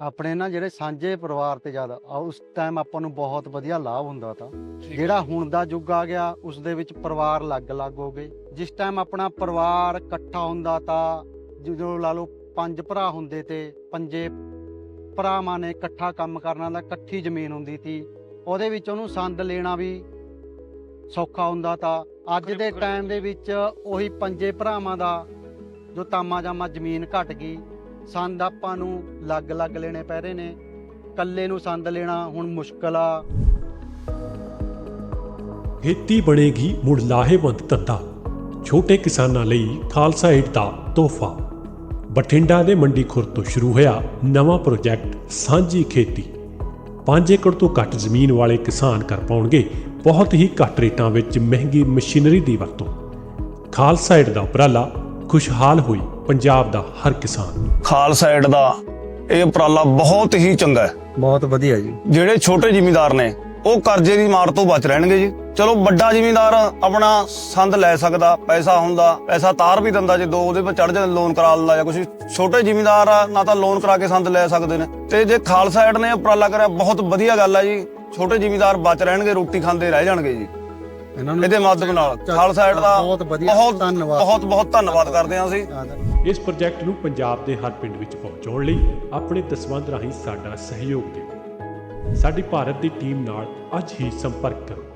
ਆਪਣੇ ਨਾ ਜਿਹੜੇ ਸਾਂਝੇ ਪਰਿਵਾਰ ਤੇ ਜ਼ਿਆਦਾ ਆ ਉਸ ਟਾਈਮ ਆਪਾਂ ਨੂੰ ਬਹੁਤ ਵਧੀਆ ਲਾਭ ਹੁੰਦਾ ਤਾਂ। ਜਿਹੜਾ ਹੁਣ ਦਾ ਯੁੱਗ ਆ ਗਿਆ ਉਸ ਦੇ ਵਿੱਚ ਪਰਿਵਾਰ ਅਲੱਗ-ਅਲੱਗ ਹੋ ਗਏ। ਜਿਸ ਟਾਈਮ ਆਪਣਾ ਪਰਿਵਾਰ ਇਕੱਠਾ ਹੁੰਦਾ ਤਾਂ ਜਦੋਂ ਲਾ ਲਓ ਪੰਜ ਭਰਾ ਹੁੰਦੇ ਤੇ ਪੰਜੇ ਭਰਾਵਾਂ ਨੇ ਇਕੱਠਾ ਕੰਮ ਕਰਨਾ ਦਾ ਇਕੱਠੀ ਜ਼ਮੀਨ ਹੁੰਦੀ ਸੀ ਉਹਦੇ ਵਿੱਚ ਉਹਨੂੰ ਸੰਦ ਲੈਣਾ ਵੀ ਸੌਖਾ ਹੁੰਦਾ ਤਾਂ। ਅੱਜ ਦੇ ਟਾਈਮ ਦੇ ਵਿੱਚ ਉਹੀ ਪੰਜੇ ਭਰਾਵਾਂ ਦਾ ਜੋ ਤਾਮਾ ਜਾਮਾ ਜ਼ਮੀਨ ਘਟ ਗਈ ਸੰਦ ਆਪਾਂ ਨੂੰ ਲੱਗ-ਲੱਗ ਲੈਣੇ ਪੈ ਰਹੇ ਨੇ। ਕੱਲੇ ਨੂੰ ਸੰਦ ਲੈਣਾ ਹੁਣ ਮੁਸ਼ਕਲ ਆ। ਖੇਤੀ ਬਣੇਗੀ ਮੁੜ ਲਾਹੇਵੰਦ ਧੰਦਾ ਛੋਟੇ ਕਿਸਾਨਾਂ ਲਈ ਖਾਲਸਾ ਏਡ ਦਾ ਤੋਹਫਾ। ਬਠਿੰਡਾ ਦੇ ਮੰਡੀ ਖੁਰ ਤੋਂ ਸ਼ੁਰੂ ਹੋਇਆ ਨਵਾਂ ਪ੍ਰੋਜੈਕਟ ਸਾਂਝੀ ਖੇਤੀ। 5 ਏਕੜ ਤੋਂ ਘੱਟ ਜ਼ਮੀਨ ਵਾਲੇ ਕਿਸਾਨ ਕਰ ਪਾਉਣਗੇ ਬਹੁਤ ਹੀ ਘੱਟ ਰੇਟਾਂ ਵਿੱਚ ਮਹਿੰਗੀ ਮਸ਼ੀਨਰੀ ਦੀ ਵਰਤੋਂ। ਖਾਲਸਾ ਏਡ ਦਾ ਉਪਰਾਲਾ ਖੁਸ਼ਹਾਲ ਹੋਈ। ਪੰਜਾਬ ਦਾ ਹਰ ਕਿਸਾਨ। ਖਾਲਸਾ ਏਡ ਦਾ ਇਹ ਉਪਰਾਲਾ ਬਹੁਤ ਹੀ ਚੰਗਾ ਹੈ। ਬਹੁਤ ਵਧੀਆ ਜੀ। ਜਿਹੜੇ ਛੋਟੇ ਜ਼ਿਮੀਂਦਾਰ ਨੇ ਉਹ ਕਰਜ਼ੇ ਦੀ ਮਾਰ ਤੋਂ ਬਚ ਰਹਿਣਗੇ ਜੀ। ਚਲੋ ਵੱਡਾ ਜ਼ਿਮੀਂਦਾਰ ਆਪਣਾ ਸੰਦ ਲੈ ਸਕਦਾ ਪੈਸਾ ਹੁੰਦਾ ਪੈਸਾ ਤਾਰ ਵੀ ਦਿੰਦਾ ਜੇ ਦੋ ਉਹਦੇ ਪਰ ਚੜ ਜਾਂਦੇ ਲੋਨ ਕਰਾ ਲੈਂਦਾ ਜਾਂ ਕੁਝ ਛੋਟੇ ਜ਼ਿਮੀਂਦਾਰ ਆ ਨਾ ਤਾਂ ਲੋਨ ਕਰਾ ਕੇ ਸੰਦ ਲੈ ਸਕਦੇ ਨੇ। ਤੇ ਜੇ ਖਾਲਸਾ ਏਡ ਨੇ ਇਹ ਉਪਰਾਲਾ ਕਰਿਆ ਬਹੁਤ ਵਧੀਆ ਗੱਲ ਹੈ ਜੀ। ਛੋਟੇ ਜ਼ਿਮੀਂਦਾਰ ਬਚ ਰਹਿਣਗੇ ਰੋਟੀ ਖਾਂਦੇ ਰਹਿ ਜਾਣਗੇ ਜੀ। ਇਹਨਾਂ ਨੂੰ ਇਹਦੇ ਮਾਧਿਅਮ ਨਾਲ ਖਾਲਸਾ ਏਡ ਦਾ ਬਹੁਤ ਵਧੀਆ, ਬਹੁਤ ਧੰਨਵਾਦ। ਬਹੁਤ ਬਹੁਤ ਧੰਨਵਾਦ ਕਰਦੇ ਹਾਂ ਅਸੀਂ। ਇਸ ਪ੍ਰੋਜੈਕਟ ਨੂੰ ਪੰਜਾਬ ਦੇ ਹਰ ਪਿੰਡ ਵਿੱਚ ਪਹੁੰਚਾਉਣ ਲਈ ਆਪਣੇ ਦਸਵੰਧ ਰਾਹੀਂ ਸਾਡਾ ਸਹਿਯੋਗ ਦਿਓ। ਸਾਡੀ ਭਾਰਤ ਦੀ ਟੀਮ ਨਾਲ ਅੱਜ ਹੀ ਸੰਪਰਕ ਕਰੋ।